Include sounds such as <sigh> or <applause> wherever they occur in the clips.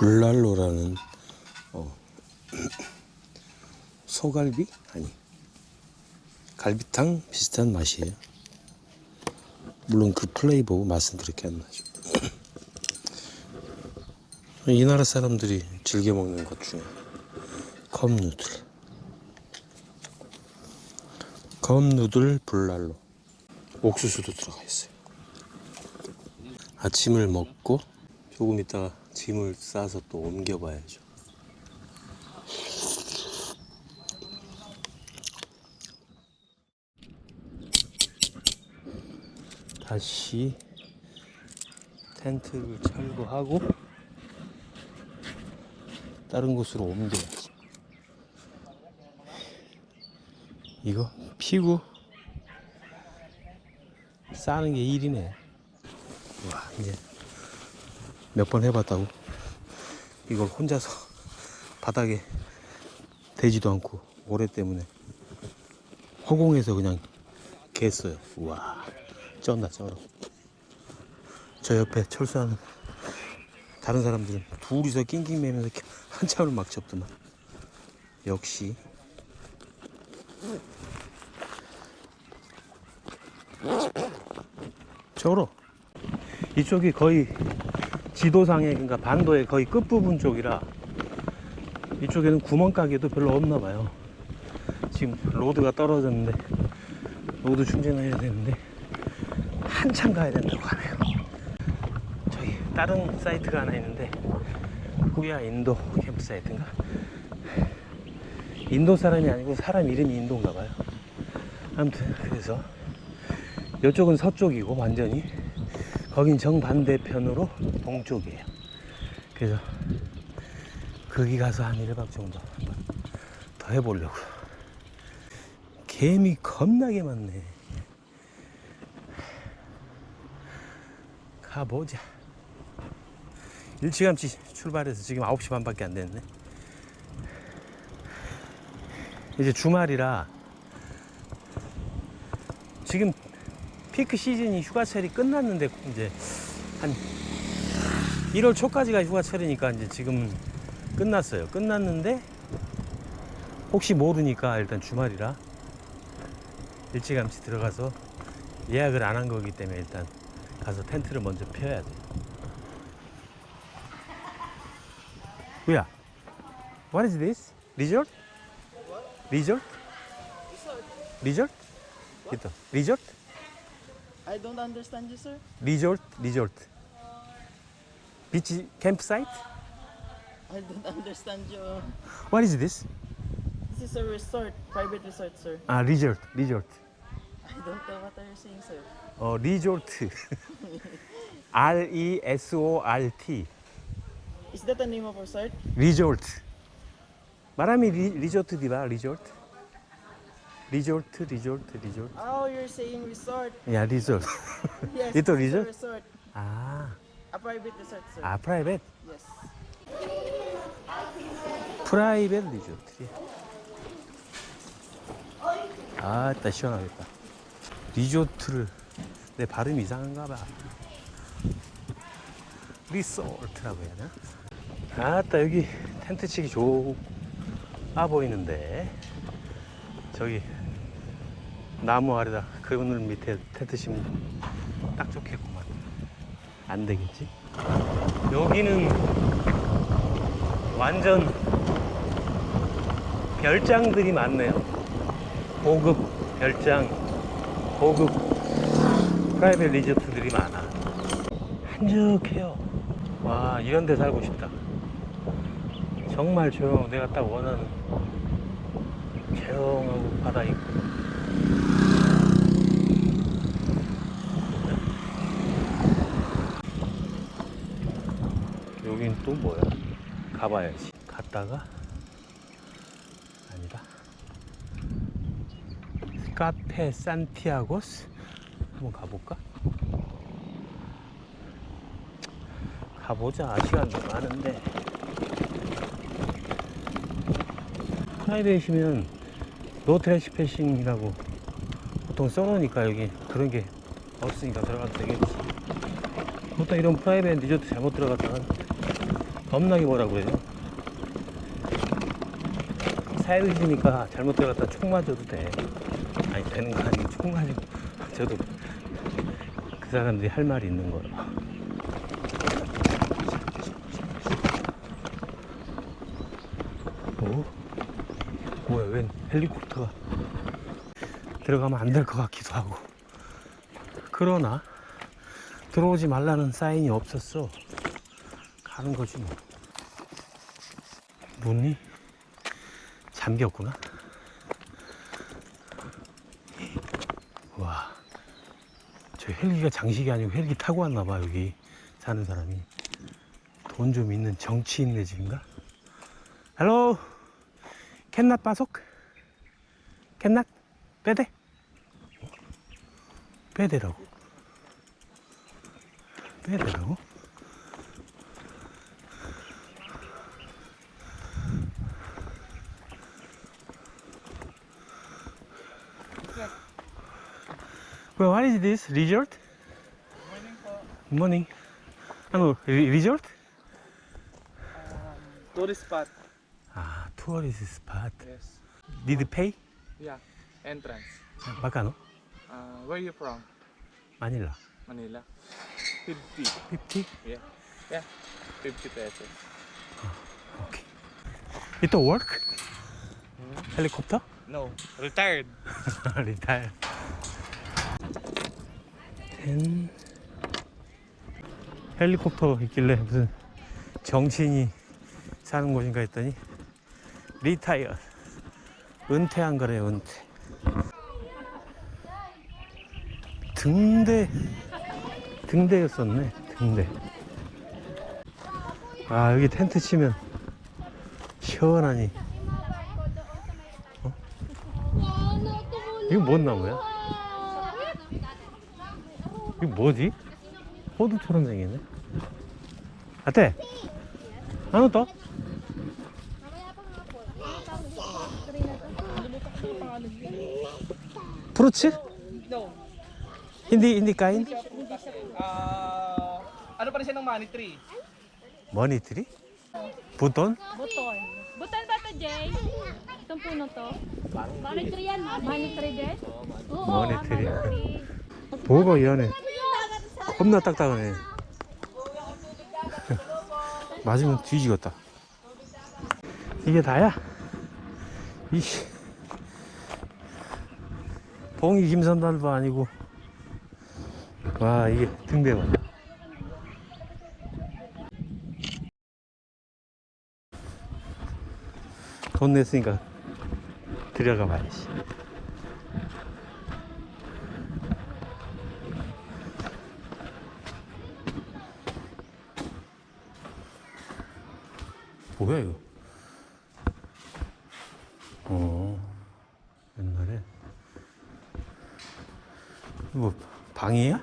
불난로라는 어, <clears throat> 소갈비 아니 갈비탕 비슷한 맛이에요. 물론 그 플레이버 맛은 그렇게 안 나죠. <clears throat> 이 나라 사람들이 즐겨 먹는 것 중에 컵 누들, 컵 누들 불난로, 옥수수도 들어가 있어요. 아침을 먹고 조금 있다가 짐을 싸서 또 옮겨봐야죠. 다시 텐트를 철거하고 다른 곳으로 옮겨야지. 이거 피고 싸는 게 일이네. 와 이제 몇 번 해봤다고 이걸 혼자서 <laughs> 바닥에 대지도 않고 오래 때문에 허공에서 그냥 겠어요. 우와 쩐다 쩔어. 저 옆에 철수하는 다른 사람들은 둘이서 낑낑매면서 <laughs> 한참을 막 접더만. 역시 쩔어. 이쪽이 거의 지도상의 그러니까 반도의 거의 끝부분 쪽이라 이쪽에는 구멍가게도 별로 없나 봐요. 지금 로드가 떨어졌는데 로드 충전해야 되는데 한참 가야 된다고 하네요. 저기 다른 사이트가 하나 있는데 후야 인도 캠프 사이트인가? 인도 사람이 아니고 사람 이름이 인도인가 봐요. 아무튼 그래서 이쪽은 서쪽이고 완전히 거긴 정반대편으로 동쪽이에요. 그래서 거기 가서 한 1박 정도 한번 더 해보려고. 개미 겁나게 많네. 가보자. 일찌감치 출발해서 지금 9시 반밖에 안 됐네. 이제 주말이라 지금 피크 시즌이 휴가철이 끝났는데 이제 한 1월 초까지가 휴가철이니까 이제 지금 끝났어요. 끝났는데 혹시 모르니까 일단 주말이라 일찌감치 들어가서 예약을 안 한 거기 때문에 일단 가서 텐트를 먼저 펴야 돼. 뭐야? What is this? Resort? Resort? Resort? 있다. Resort? I don't understand you, sir. Resort? Resort. Beach campsite? I don't understand <laughs> you. What is this? This is a resort, private resort, sir. 아, resort. Resort. I don't know what are you saying, sir. 어, 리조트. <laughs> R E S O R T. Is that the name of resort? 리조트. 말하면 리, 리조트 디바 리조트. 리조트 리조트 리조트. Oh, you're saying resort. 야, 리조트. <laughs> Yes. A resort? resort. 아, A private resort, sir. 아 프라이빗. Yes. 프라이빗 리조트. 아, 따 시원하겠다. 리조트를 내 발음이 이상한가 봐. 리소트라고 해야 되나? 아따 여기 텐트 치기 좋아 보이는데 저기 나무 아래다. 그늘 밑에 텐트 치면 딱 좋겠구만. 안 되겠지? 여기는 완전 별장들이 많네요. 고급 별장 고급 프라이빗 리조트들이 많아. 한적해요. 와 이런 데 살고 싶다. 정말 조용 내가 딱 원하는 조용하고 바다 있고 여긴 또 뭐야? 가봐야지. 갔다가? 아니다. 카페 산티아고스? 한번 가볼까? 가보자. 시간도 많은데. 프라이빗이면 노 트래시 패싱이라고 보통 써놓으니까 여기 그런 게 없으니까 들어가도 되겠지. 보통 이런 프라이빗 리조트 잘못 들어갔다가 겁나게 뭐라 그래요? 사회의지니까 잘못 들어갔다 총 맞아도 돼. 아니 되는 거 아니고 총 맞으고 저도 그 사람들이 할 말이 있는 거라. 오? 뭐야 웬 헬리콥터가 들어가면 안 될 것 같기도 하고 그러나 들어오지 말라는 사인이 없었어 가는 거지 뭐. 문이 잠겼구나. 와 저 헬기가 장식이 아니고 헬기 타고 왔나 봐 여기. 사는 사람이. 돈 좀 있는 정치인네 집인가? 헬로 캔낫 빠속? 캔낫? 빼대? 빼대라고? 빼대라고 Well, what is this? Resort? Morning. Ano, re- resort? Tourist spot. Ah, tourist spot. Yes. Did you pay? Yeah. Entrance. Magkano? Uh, where are you from? Manila. Manila. 50. 50? Yeah. Yeah. 50 pesos. Okay. Ito work? Helicopter? No. Retired. <laughs> 리 타일. ten. 헬리콥터 있길래 무슨 정치인이 사는 곳인가 했더니 리타이어. 은퇴한 거래요, 은퇴. 등대, 등대였었네, 등대. 아, 여기 텐트 치면 시원하니. 이거 뭔 나무야? 이거 뭐지? 호두처럼 생겼네. 아때? ano to? 프루츠? No. hindi hindi kain? Uh, ano pa rin siya ng money tree? 머니트리? 부돈? Buton. Buton ba to, Jay? Itong puno to? Money tree yan. Money tree din? Oo, Money tree. money tree. 뭐가 이 안에 겁나 딱딱하네. <laughs> 맞으면 뒤지겠다. 이게 다야? 이씨. 봉이 김선달도 아니고. 와, 이게 등대가. 돈 냈으니까 들어가 봐야지. 뭐야 이거? 어 옛날에 뭐 방이야?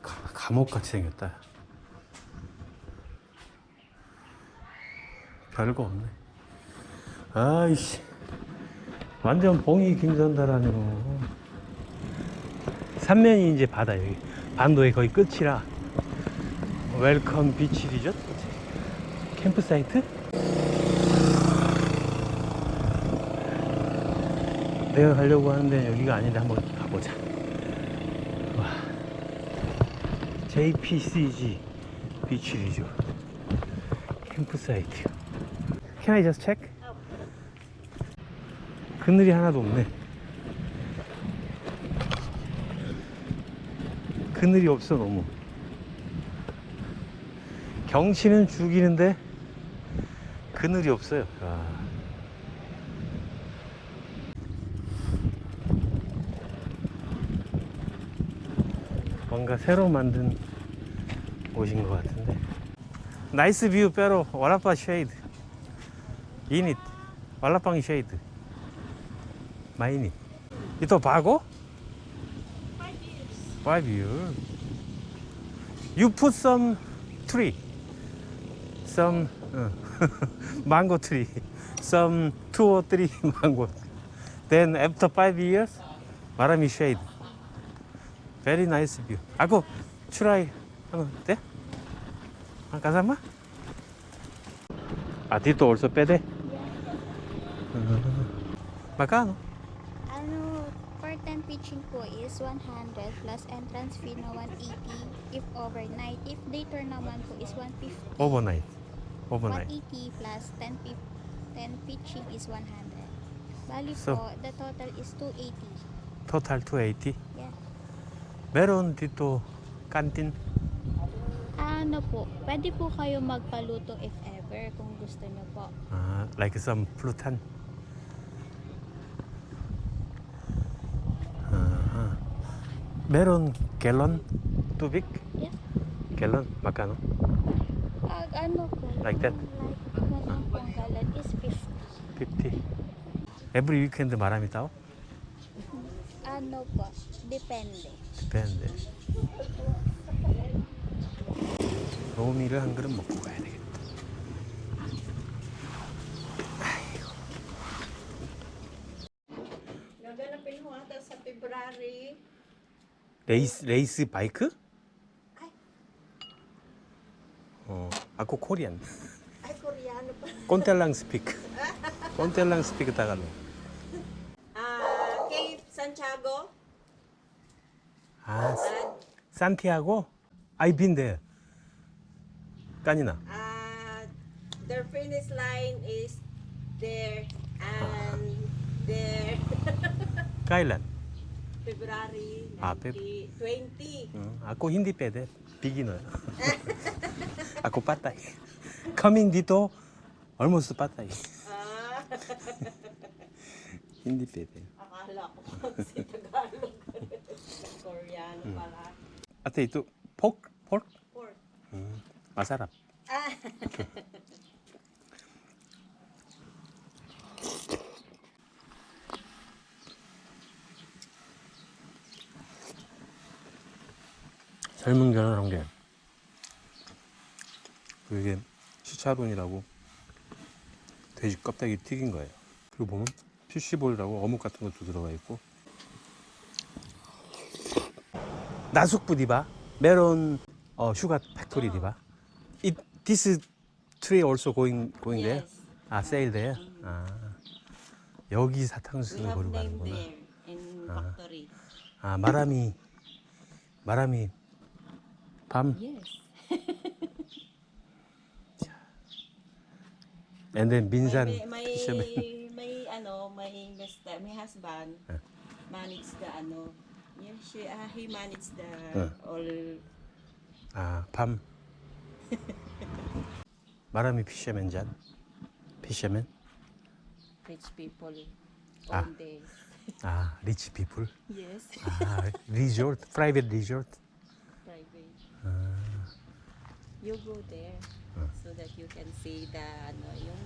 가, 감옥 같이 생겼다. 별거 없네. 아이씨 완전 봉이 아니고 삼면이 이제 바다 여기 반도의 거의 끝이라 웰컴 비치 리조트 캠프 사이트? 내가 가려고 하는데 여기가 아닌데 한번 가보자. 와. JPCG 비치 리조트 캠프 사이트. Can I just check? 그늘이 하나도 없네. 그늘이 없어 너무. 경치는 죽이는데 그늘이 없어요. 아. 뭔가 새로 만든 곳인 것 같은데. 나이스 뷰 빼로 와라파 쉐이드. 이닛 왈라빵 쉐이드. 마이니. 이또 바고? Five years. You put some tree. Some uh, <laughs> mango tree. Some two or three <laughs> mango. Then after five years, 마라미 shade. Very nice view. Ako, try. Ano, te? Ang kasama? 아 dito also pwede? Magkano? Ano, for 10 pitching po is 100 plus entrance fee na 180 if overnight. If day tour naman po is 150. Overnight. Overnight. 180 plus 10, 10 pitching is 100. Bali so, po, the total is 280. Total 280? Yeah. Meron dito kantin? Ano po, pwede po kayo magpaluto if ever kung gusto nyo po. Uh, like some plutan? Uh -huh. Meron galon tubig? Yeah. Galon, magkano? Pag ano po, Like that? like ganun pong galan is 50. 50. Every weekend 마람이 따오? Ano po, depende. Depende. 로미를 한 그릇 먹고 가야 되겠다. 레이스 레이스 바이크? 어, 아코 코리안. Koreano pa. 꼰텔랑 스피크. 꼰텔랑 스피크 타갈로. Ah, kay Santiago. 아, Ah, 산티아고? I've been there. 까니나. ah, their finish line is there and there. 까일란. February Ah, Feb- 20. 응, 아코 힌디 빼대. 비기너. 아코 빠따이. Coming dito almost 빠따이. Ah, 힌디 빼대. akala ko si Tagalog. Koreano pala. 아테 또 pork pork Pork. 마사 삶은 계란한 게 그게 시차돈이라고 돼지 껍데기 튀긴 거예요. 그리고 보면 피쉬볼이라고 어묵 같은 것도 들어가 있고 나숙부 디바 메론 어, 슈가 팩토리 디바 It, this tree also going going there? Yes. 아 sale there? 아 여기 we 사탕수수 have 보러 name 가는구나. factory. 아 마라미 마라미 밤 Yes. and then 민산 may, may, 피셔맨 may, ano, may, basta, may husband Ah. manage the ano, yeah, she, ah, he managed the Ah. all 아 밤 마라미 피셔맨 잔 피셔맨 rich people Ah. this. 아 리치 피플 Yes, 아 리조트 private. Ah. You go there Ah. so that you can see the ano, yung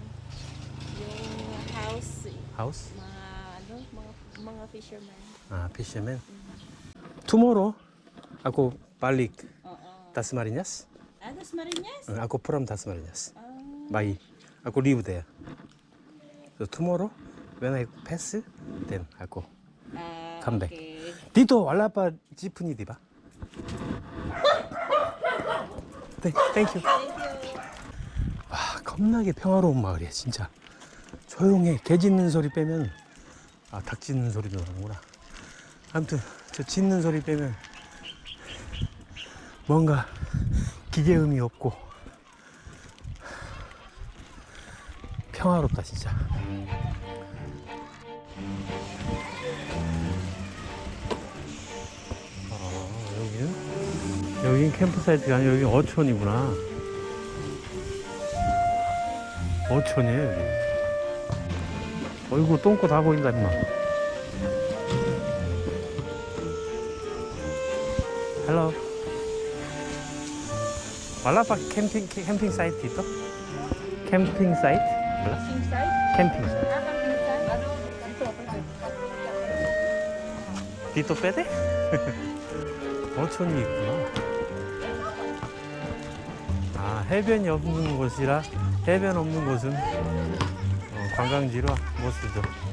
yung house, 하우스 mga ano, mga mga fishermen. 아 피셔맨 투모로 아고 발릭 Oo. 다스마리냐스 Ah, das Marinas? 응, 아고 프롬 다스마리냐스 Ah, 마이 아고 리브 데어 so tomorrow when I pass then 아고 ah, Come back. okay. 디도 왈라빠 지프니 디바 네, 땡큐 와 겁나게 평화로운 마을이야 진짜. 조용해. 개 짖는 소리 빼면 아 닭 짖는 소리도 나는구나. 아무튼 저 짖는 소리 빼면 뭔가 기계음이 없고 평화롭다 진짜 여긴 캠프사이트가 아니라 여기 어촌이구나. 어촌이에요, 여기. 어이구, 똥꼬 다 보인다, 임마. 헬로. 말라파 캠핑, 캠핑 사이트 있어? 캠핑 사이트? 몰라? 캠핑 사이트. 디토 빼대? <laughs> 어촌이 있구나. 아, 해변이 없는 곳이라 해변 없는 곳은 어, 관광지로 못 쓰죠.